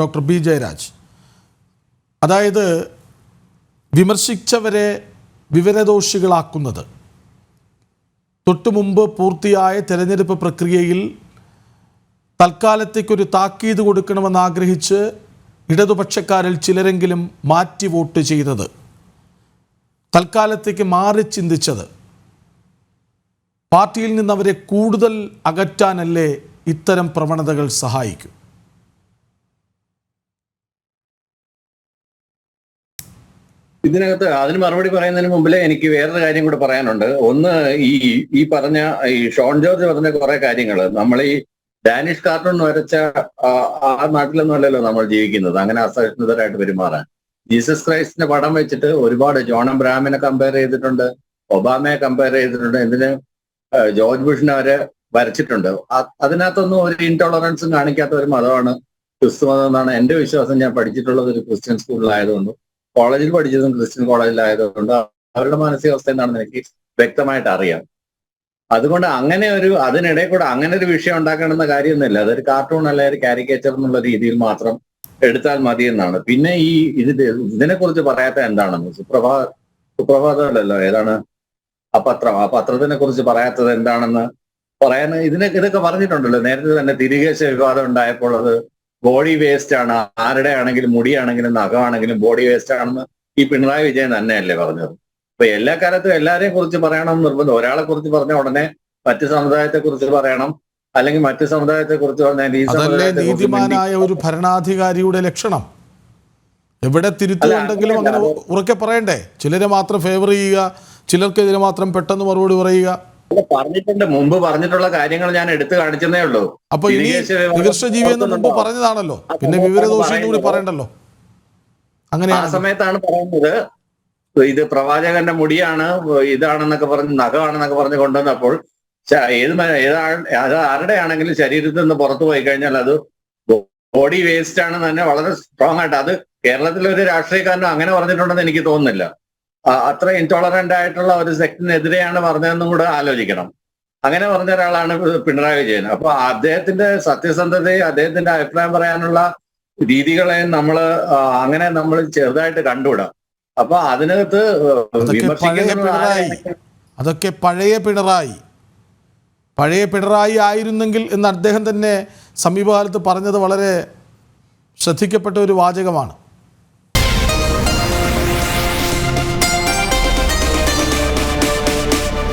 Doctor B Jayaraj. അതായത് വിമർശിച്ചവരെ വിവരദോഷികളാക്കുന്നത്. തൊട്ടു മുമ്പ് പൂർത്തിയായ തെരഞ്ഞെടുപ്പ് പ്രക്രിയയിൽ തൽക്കാലത്തേക്കൊരു താക്കീത് കൊടുക്കണമെന്ന് ആഗ്രഹിച്ച് ഇടതുപക്ഷക്കാരിൽ ചിലരെങ്കിലും മാറ്റി വോട്ട് ചെയ്തത്. തൽക്കാലത്തേക്ക് മാറി ചിന്തിച്ചത്. പാർട്ടിയിൽ നിന്ന് അവരെ കൂടുതൽ അകറ്റാനല്ലേ ഇത്തരം പ്രവണതകൾ സഹായിക്കും. ഇതിനകത്ത് അതിന് മറുപടി പറയുന്നതിന് മുമ്പിലേ എനിക്ക് വേറൊരു കാര്യം കൂടെ പറയാനുണ്ട്. ഒന്ന് ഈ ഈ പറഞ്ഞ ഈ ഷോൺ ജോർജ് പറഞ്ഞ കുറെ കാര്യങ്ങൾ നമ്മൾ ഈ ഡാനിഷ് കാർട്ടൂൺ വരച്ച ആ നാട്ടിലൊന്നും അല്ലല്ലോ നമ്മൾ ജീവിക്കുന്നത്. അങ്ങനെ അസഹിഷ്ണുതരായിട്ട് പെരുമാറാൻ. ജീസസ് ക്രൈസ്റ്റിന്റെ പടം വെച്ചിട്ട് ഒരുപാട് ജോൺ ബ്രാമിനെ കമ്പയർ ചെയ്തിട്ടുണ്ട് ഒബാമയെ കമ്പയർ ചെയ്തിട്ടുണ്ട് എന്തിന് ജോർജ് ബുഷിനെ അവരെ വരച്ചിട്ടുണ്ട്. അതിനകത്തൊന്നും ഒരു ഇൻടോളറൻസും കാണിക്കാത്ത ഒരു മതമാണ് ക്രിസ്തു മതം എന്നാണ് എന്റെ വിശ്വാസം. ഞാൻ പഠിച്ചിട്ടുള്ളത് ഒരു ക്രിസ്ത്യൻ സ്കൂളിലായതുകൊണ്ട്. കോളേജിൽ പഠിച്ചതും ക്രിസ്ത്യൻ കോളേജിലായതുകൊണ്ട് അവരുടെ മാനസികാവസ്ഥ എന്താണെന്ന് എനിക്ക് വ്യക്തമായിട്ട് അറിയാം. അതുകൊണ്ട് അങ്ങനെ ഒരു അതിനിടെ കൂടെ അങ്ങനെ ഒരു വിഷയം ഉണ്ടാക്കണമെന്ന കാര്യമൊന്നുമില്ല. അതൊരു കാർട്ടൂൺ അല്ല ഒരു കാരിക്കേച്ചർ എന്നുള്ള രീതിയിൽ മാത്രം എടുത്താൽ മതി എന്നാണ്. പിന്നെ ഈ ഇതിന്റെ ഇതിനെ കുറിച്ച് പറയാത്ത എന്താണെന്ന്? സുപ്രഭാ സുപ്രഭാതമല്ലല്ലോ ഏതാണ്? ആ പത്രം ആ പത്രത്തിനെ കുറിച്ച് പറയാത്തത് എന്താണെന്ന് പറയാൻ ഇതിനെ ഇതൊക്കെ പറഞ്ഞിട്ടുണ്ടല്ലോ. നേരത്തെ തന്നെ തിരികേശ വിവാദം ഉണ്ടായപ്പോൾ അത് ബോഡി വേസ്റ്റ് ആണ്. ആരുടെ ആണെങ്കിലും മുടിയാണെങ്കിലും നഖമാണെങ്കിലും ബോഡി വേസ്റ്റ് ആണെന്ന് ഈ പിണറായി വിജയൻ തന്നെയല്ലേ പറഞ്ഞത്. അപ്പൊ എല്ലാ കാലത്തും എല്ലാരെയും കുറിച്ച് പറയണം നിർബന്ധം. ഒരാളെ കുറിച്ച് പറഞ്ഞ ഉടനെ മറ്റു സമുദായത്തെ കുറിച്ച് പറയണം. അല്ലെങ്കിൽ മറ്റു സമുദായത്തെ കുറിച്ച് പറഞ്ഞാൽ ഈ അതല്ലേ സമുദായത്തെ നീതിമാനായ ഒരു ഭരണാധികാരിയുടെ ലക്ഷണം. എവിടെ തിരുത്തുണ്ടെങ്കിലും അങ്ങനെ ഉറക്കെ പറയണ്ടേ? ചിലരെ മാത്രം ഫേവർ ചെയ്യുക ചിലർക്കെതിരെ മാത്രം പെട്ടെന്ന് മറുപടി പറയുക. പറഞ്ഞിട്ടുണ്ട്. മുമ്പ് പറഞ്ഞിട്ടുള്ള കാര്യങ്ങൾ ഞാൻ എടുത്തു കാണിച്ചതേ ഉള്ളൂ. അപ്പൊ ഇനി നികർഷജീവി എന്ന് മുമ്പ് പറഞ്ഞതാണല്ലോ. പിന്നെ വിവരദോഷി കൂടി പറയണ്ടല്ലോ. അങ്ങനെ ആ സമയത്താണ് പറയുന്നത്. ഇത് പ്രവാചകന്റെ മുടിയാണ് ഇതാണെന്നൊക്കെ പറഞ്ഞ് നഖമാണെന്നൊക്കെ പറഞ്ഞ് കൊണ്ടുവന്നപ്പോൾ ഏത് ഏതാ അത് ആരുടെ ആണെങ്കിലും ശരീരത്തിൽ നിന്ന് പുറത്തു പോയി കഴിഞ്ഞാൽ അത് ബോഡി വേസ്റ്റ് ആണ് തന്നെ വളരെ സ്ട്രോങ് ആയിട്ട് അത് കേരളത്തിലെ ഒരു രാഷ്ട്രീയക്കാരനും അങ്ങനെ പറഞ്ഞിട്ടുണ്ടെന്ന് എനിക്ക് തോന്നുന്നില്ല. അത്ര ഇൻടോളറന്റ് ആയിട്ടുള്ള ഒരു സെക്ടിനെതിരെയാണ് പറഞ്ഞതെന്നും കൂടെ ആലോചിക്കണം. അങ്ങനെ പറഞ്ഞ ഒരാളാണ് പിണറായി വിജയൻ. അപ്പൊ അദ്ദേഹത്തിന്റെ സത്യസന്ധതയും അദ്ദേഹത്തിന്റെ അഭിപ്രായം പറയാനുള്ള രീതികളെ നമ്മൾ അങ്ങനെ നമ്മൾ ചെറുതായിട്ട് കണ്ടുവിടാം. അപ്പൊ അതിനകത്ത് അതൊക്കെ പഴയ പിണറായി. പഴയ പിണറായി ആയിരുന്നെങ്കിൽ എന്ന് അദ്ദേഹം തന്നെ സമീപകാലത്ത് പറഞ്ഞത് വളരെ ശ്രദ്ധിക്കപ്പെട്ട ഒരു വാചകമാണ്.